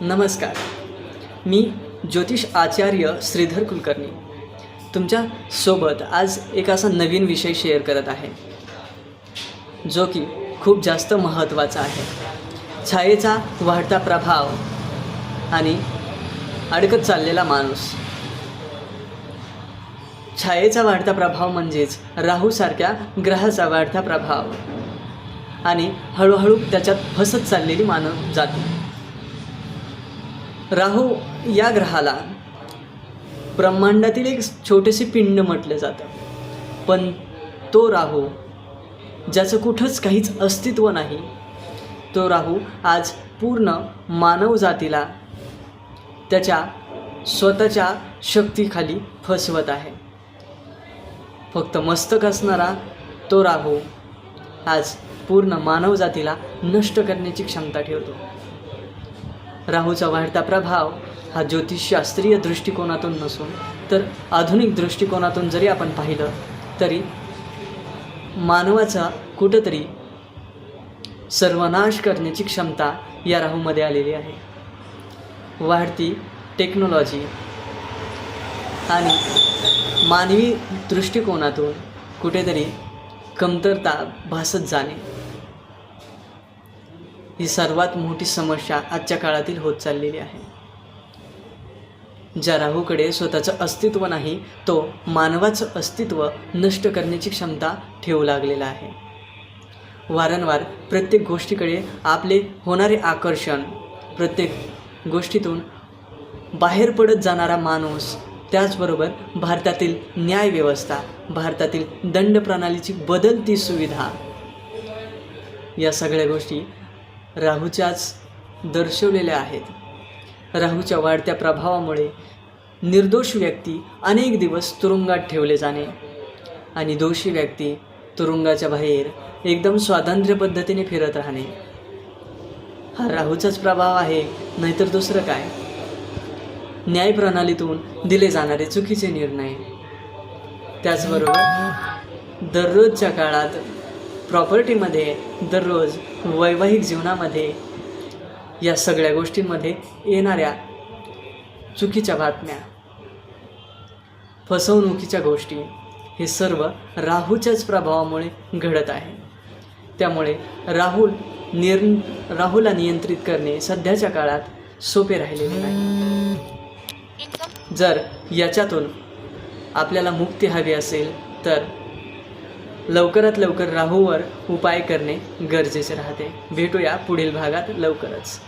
नमस्कार. मी ज्योतिष आचार्य श्रीधर कुलकर्णी. तुमच्यासोबत आज एक असा नवीन विषय शेअर करत आहे. जो की खूप जास्त महत्त्वाचा आहे. छायेचा वाढता प्रभाव आणि अडकत चाललेला माणूस. छायेचा वाढता प्रभाव म्हणजेच राहूसारख्या ग्रहाचा वाढता प्रभाव. आणि हळूहळू त्याच्यात फसत चाललेली मानव जाते. राहू या ग्रहाला ब्रह्मांडातील एक छोटेसे पिंड म्हटलं जातं. पण तो राहू ज्याचं कुठंच काहीच अस्तित्व नाही तो राहू आज पूर्ण मानव जातीला त्याच्या स्वतःच्या शक्तीखाली फसवत आहे. फक्त मस्तक असणारा तो राहू आज पूर्ण मानवजातीला नष्ट करण्याची क्षमता ठेवतो. राहूचा वाढता प्रभाव हा ज्योतिषशास्त्रीय दृष्टिकोनातून नसून तर आधुनिक दृष्टिकोनातून जरी आपण पाहिलं तरी मानवाचा कुठंतरी सर्वनाश करण्याची क्षमता या राहूमध्ये आलेली आहे. वाढती टेक्नॉलॉजी आणि मानवी दृष्टिकोनातून कुठेतरी कमतरता भासत जाणे ही सर्वात मोठी समस्या आजच्या काळातील होत चाललेली आहे. ज्या राहूकडे स्वतःचं अस्तित्व नाही तो मानवाचं अस्तित्व नष्ट करण्याची क्षमता ठेवू लागलेला आहे. वारंवार प्रत्येक गोष्टीकडे आपले होणारे आकर्षण प्रत्येक गोष्टीतून बाहेर पडत जाणारा माणूस त्याचबरोबर भारतातील न्यायव्यवस्था भारतातील दंड प्रणालीची बदलती सुविधा या सगळ्या गोष्टी राहूच्याच दर्शवलेल्या आहेत. राहूच्या वाढत्या प्रभावामुळे निर्दोष व्यक्ती अनेक दिवस तुरुंगात ठेवले जाणे. आणि दोषी व्यक्ती तुरुंगाच्या बाहेर एकदम स्वातंत्र्य पद्धतीने फिरत राहणे. हा राहूचाच प्रभाव आहे नाहीतर दुसरं काय? न्यायप्रणालीतून दिले जाणारे चुकीचे निर्णय. त्याचबरोबर दररोजच्या काळात प्रॉपर्टीमध्ये दररोज वैवाहिक जीवनामध्ये या सगळ्या गोष्टींमध्ये येणाऱ्या चुकीच्या बातम्या फसवणुकीच्या गोष्टी हे सर्व राहूच्याच प्रभावामुळे घडत आहे. त्यामुळे राहुल निर राहूला नियंत्रित करणे सध्याच्या काळात सोपे राहिलेले नाही. जर याच्यातून आपल्याला मुक्ती हवी असेल तर लवकरात लवकर राहूवर उपाय करणे गरजेचे राहते. भेटूया पुढील भागात लवकरच.